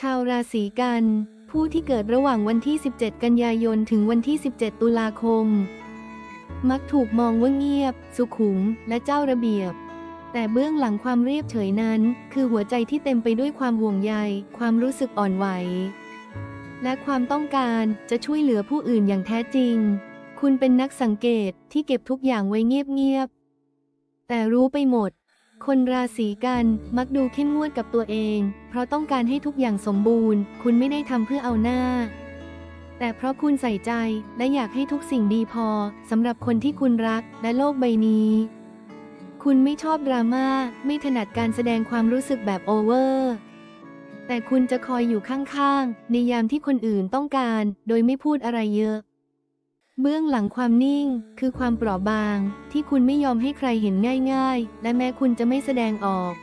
ชาวราศีกัน ผู้ที่เกิดระหว่างวันที่ 17 กันยายน ถึงวันที่ 17 ตุลาคม มักถูกมองว่าเงียบ สุขุม และเจ้าระเบียบ แต่เบื้องหลังความเรียบเฉยนั้น คือหัวใจที่เต็มไปด้วยความห่วงใย ความรู้สึกอ่อนไหว และความต้องการจะช่วยเหลือผู้อื่นอย่างแท้จริง คุณเป็นนักสังเกตที่เก็บทุกอย่างไว้เงียบๆแต่รู้ไปหมด คนราศีกันมักดูเข้มงวดกับตัวเอง เพราะต้องการให้ทุกอย่างสมบูรณ์ คุณไม่ได้ทำเพื่อเอาหน้า แต่เพราะคุณใส่ใจและอยากให้ทุกสิ่งดีพอสำหรับคนที่คุณรักและโลกใบนี้ คุณไม่ชอบดราม่าไม่ถนัดการแสดงความรู้สึกแบบโอเวอร์ แต่คุณจะคอยอยู่ข้างๆในยามที่คนอื่นต้องการ โดยไม่พูดอะไรเยอะ เบื้องหลังความนิ่ง คือความเปราะบาง ที่คุณไม่ยอมให้ใครเห็นง่าย ๆ และแม้คุณจะไม่แสดงออก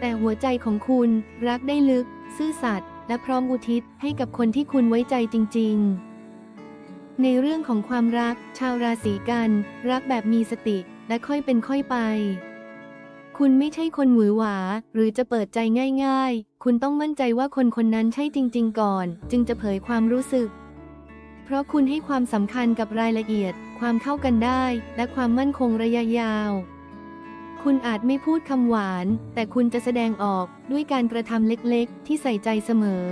แต่หัวใจของคุณรักได้ลึก ซื่อสัตย์และพร้อมอุทิศให้กับคนที่คุณไว้ใจจริง ๆ ในเรื่องของความรัก ชาวราศีกัน รักแบบมีสติและค่อยเป็นค่อยไป คุณไม่ใช่คนหวือหวา หรือจะเปิดใจง่าย ๆ คุณต้องมั่นใจว่าคนคนนั้นใช่จริง ๆ ก่อน จึงจะเผยความรู้สึก เพราะคุณให้ความสำคัญกับรายละเอียด ความเข้ากันได้ และความมั่นคงระยะยาว คุณอาจไม่พูดคำหวาน แต่คุณจะแสดงออกด้วยการกระทำเล็กๆ ที่ใส่ใจเสมอ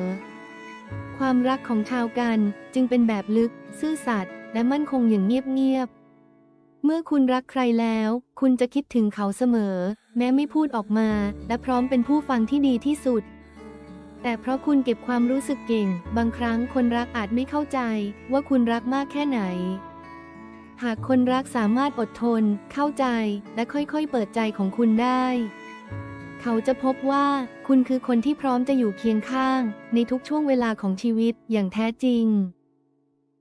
ความรักของชาวกันจึงเป็นแบบลึก ซื่อสัตย์ และมั่นคงอย่างเงียบๆ เมื่อคุณรักใครแล้ว คุณจะคิดถึงเขาเสมอ แม้ไม่พูดออกมา และพร้อมเป็นผู้ฟังที่ดีที่สุด แต่เพราะคุณเก็บความรู้สึกเก่ง บางครั้งคนรักอาจไม่เข้าใจ ว่าคุณรักมากแค่ไหน หากคนรักสามารถอดทน เข้าใจ และค่อยๆ เปิดใจของคุณได้ เขาจะพบว่าคุณคือคนที่พร้อมจะอยู่เคียงข้าง ในทุกช่วงเวลาของชีวิตอย่างแท้จริง